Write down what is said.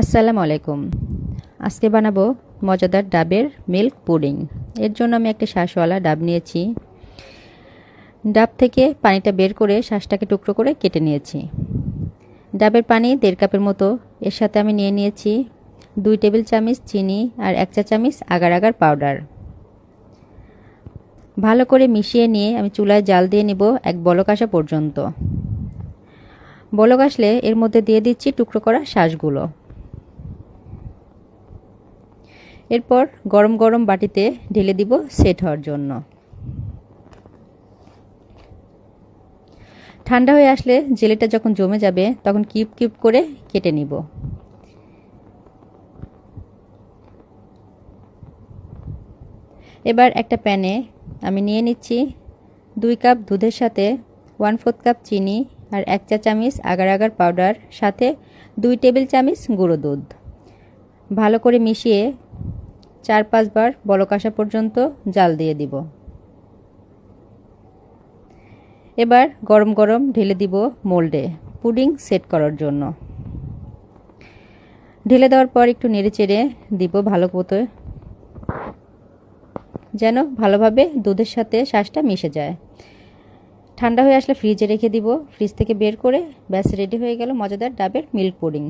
আসসালামু আলাইকুম। আজকে বানাবো মজাদার ডাবের মিল্ক পুডিং। এর জন্য আমি একটা শ্বাসওয়ালা ডাব নিয়েছি। ডাব থেকে পানিটা বের করে শ্বাসটাকে টুকরো করে কেটে নিয়েছি। ডাবের পানি দেড় কাপের মতো। এর সাথে আমি নিয়ে নিয়েছি দুই টেবিল চামচ চিনি আর এক চা চামচ আগার আগার পাউডার। ভালো করে মিশিয়ে নিয়ে আমি চুলায় জাল দিয়ে নিব এক বলক আসা পর্যন্ত। বলক আসলে এর মধ্যে দিয়ে দিচ্ছি টুকরো করা শ্বাসগুলো। এরপর গরম গরম বাটিতে ঢেলে দিব সেট হওয়ার জন্য। ঠান্ডা হয়ে আসলে জেলেটা যখন জমে যাবে তখন কিউব কিউব করে কেটে নিব। এবার একটা প্যানে আমি নিয়ে নিচ্ছি দুই কাপ দুধের সাথে ওয়ান ফোর্থ কাপ চিনি আর এক চা চামচ আগার আগার পাউডার, সাথে দুই টেবিল চামচ গুঁড়ো দুধ। ভালো করে মিশিয়ে চার পাঁচবার বলক আসা পর্যন্ত জাল দিয়ে দিব। এবার গরম গরম ঢেলে দিব মোল্ডে পুডিং সেট করার জন্য। ঢেলে দেওয়ার পর একটু নেড়ে চেড়ে দিব ভালো মতো, যেন ভালোভাবে দুধের সাথে শ্বাসটা মিশে যায়। ঠান্ডা হয়ে আসলে ফ্রিজে রেখে দিব। ফ্রিজ থেকে বের করে ব্যাস রেডি হয়ে গেল মজাদার ডাবের মিল্ক পুডিং